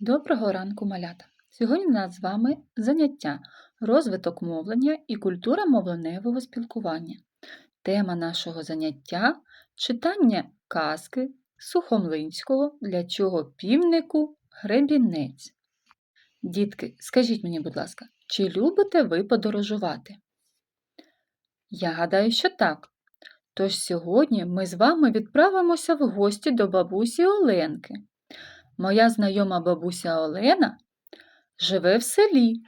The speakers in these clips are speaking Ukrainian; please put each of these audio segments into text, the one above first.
Доброго ранку, малята! Сьогодні у нас з вами заняття розвиток мовлення і культура мовленевого спілкування. Тема нашого заняття читання казки Сухомлинського, для чого півнику гребінець. Дітки, скажіть мені, будь ласка, чи любите ви подорожувати? Я гадаю, що так. Тож сьогодні ми з вами відправимося в гості до бабусі Оленки. Моя знайома бабуся Олена живе в селі.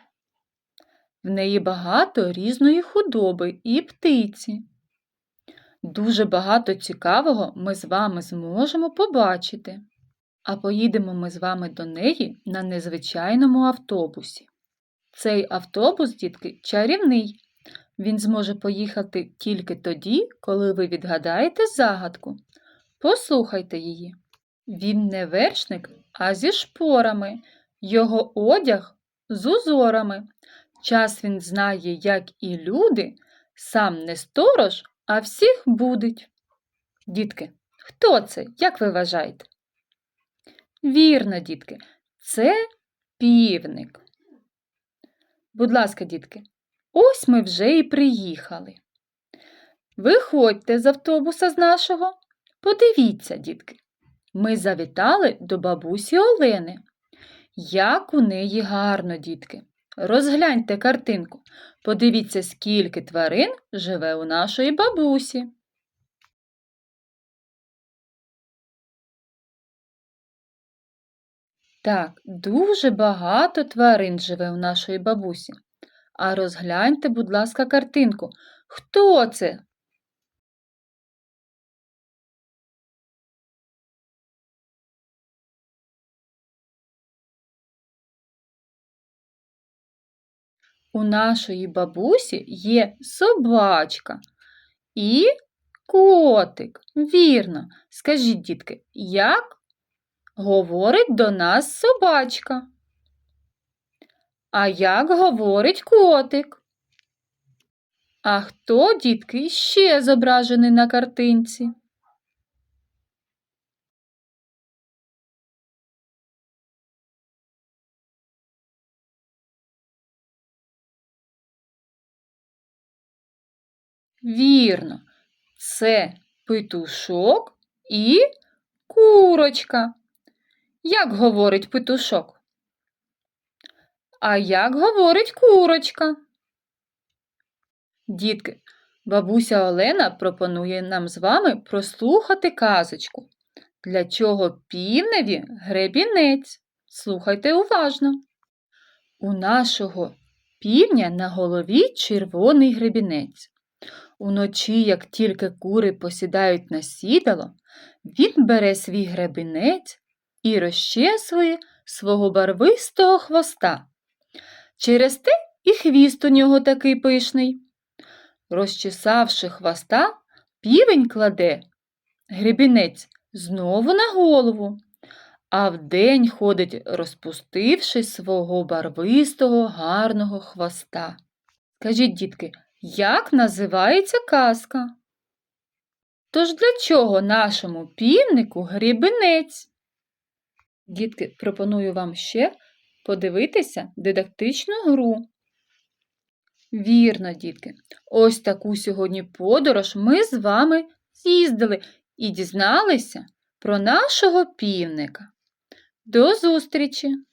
В неї багато різної худоби і птиці. Дуже багато цікавого ми з вами зможемо побачити. А поїдемо ми з вами до неї на незвичайному автобусі. Цей автобус, дітки, чарівний. Він зможе поїхати тільки тоді, коли ви відгадаєте загадку. Послухайте її. Він не вершник, а зі шпорами, його одяг з узорами. Час він знає, як і люди, сам не сторож, а всіх будить. Дітки, хто це, як ви вважаєте? Вірно, дітки, це півник. Будь ласка, дітки, ось ми вже і приїхали. Виходьте з автобуса з нашого, подивіться, дітки. Ми завітали до бабусі Олени. Як у неї гарно, дітки. Розгляньте картинку. Подивіться, скільки тварин живе у нашої бабусі. Так, дуже багато тварин живе у нашої бабусі. А розгляньте, будь ласка, картинку. Хто це? У нашої бабусі є собачка і котик. Вірно. Скажіть, дітки, як говорить до нас собачка? А як говорить котик? А хто, дітки, ще зображений на картинці? Вірно, це петушок і курочка. Як говорить петушок? А як говорить курочка? Дітки, бабуся Олена пропонує нам з вами прослухати казочку. Для чого півневі гребінець? Слухайте уважно. У нашого півня на голові червоний гребінець. Уночі, як тільки кури посідають на сідало, він бере свій гребінець і розчесує свого барвистого хвоста. Через те і хвіст у нього такий пишний. Розчесавши хвоста, півень кладе гребінець знову на голову, а вдень ходить, розпустивши свого барвистого гарного хвоста. Скажіть, дітки, як називається казка? Тож для чого нашому півнику грібенець? Дітки, пропоную вам ще подивитися дидактичну гру. Вірно, дітки, ось таку сьогодні подорож ми з вами з'їздили і дізналися про нашого півника. До зустрічі!